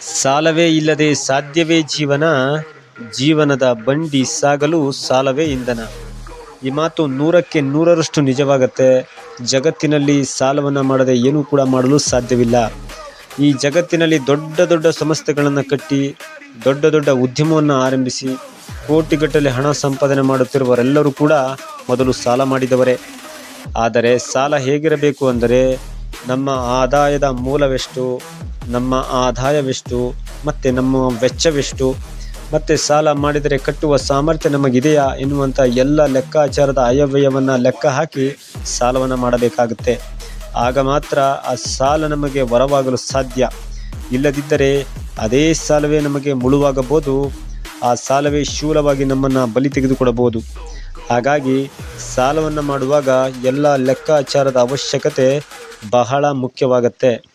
ಸಾಲವೇ ಇಲ್ಲದೆ ಸಾಧ್ಯವೇ ಜೀವನ, ಜೀವನದ ಬಂಡಿ ಸಾಗಲು ಸಾಲವೇ ಇಂಧನ. ಈ ಮಾತು ನೂರಕ್ಕೆ ನೂರರಷ್ಟು ನಿಜವಾಗತ್ತೆ. ಜಗತ್ತಿನಲ್ಲಿ ಸಾಲವನ್ನು ಮಾಡದೆ ಏನೂ ಕೂಡ ಮಾಡಲು ಸಾಧ್ಯವಿಲ್ಲ. ಈ ಜಗತ್ತಿನಲ್ಲಿ ದೊಡ್ಡ ದೊಡ್ಡ ಸಂಸ್ಥೆಗಳನ್ನು ಕಟ್ಟಿ, ದೊಡ್ಡ ದೊಡ್ಡ ಉದ್ಯಮವನ್ನು ಆರಂಭಿಸಿ, ಕೋಟಿಗಟ್ಟಲೆ ಹಣ ಸಂಪಾದನೆ ಮಾಡುತ್ತಿರುವವರೆಲ್ಲರೂ ಕೂಡ ಮೊದಲು ಸಾಲ ಮಾಡಿದವರೇ. ಆದರೆ ಸಾಲ ಹೇಗಿರಬೇಕು ಅಂದರೆ, ನಮ್ಮ ಆದಾಯದ ಮೂಲವೆಷ್ಟು ನಮ್ಮ ಆದಾಯವೆಷ್ಟು, ಮತ್ತು ನಮ್ಮ ವೆಚ್ಚವೆಷ್ಟು, ಮತ್ತು ಸಾಲ ಮಾಡಿದರೆ ಕಟ್ಟುವ ಸಾಮರ್ಥ್ಯ ನಮಗಿದೆಯಾ ಎನ್ನುವಂಥ ಎಲ್ಲ ಲೆಕ್ಕಾಚಾರದ ಆಯವ್ಯಯವನ್ನು ಲೆಕ್ಕ ಹಾಕಿ ಸಾಲವನ್ನು ಮಾಡಬೇಕಾಗುತ್ತೆ. ಆಗ ಮಾತ್ರ ಆ ಸಾಲ ನಮಗೆ ವರವಾಗಲು ಸಾಧ್ಯ. ಇಲ್ಲದಿದ್ದರೆ ಅದೇ ಸಾಲವೇ ನಮಗೆ ಮುಳುವಾಗಬಹುದು. ಆ ಸಾಲವೇ ಶೂಲವಾಗಿ ನಮ್ಮನ್ನು ಬಲಿ ತೆಗೆದುಕೊಡಬಹುದು. ಹಾಗಾಗಿ ಸಾಲವನ್ನು ಮಾಡುವಾಗ ಎಲ್ಲ ಲೆಕ್ಕಾಚಾರದ ಅವಶ್ಯಕತೆ ಬಹಳ ಮುಖ್ಯವಾಗತ್ತೆ.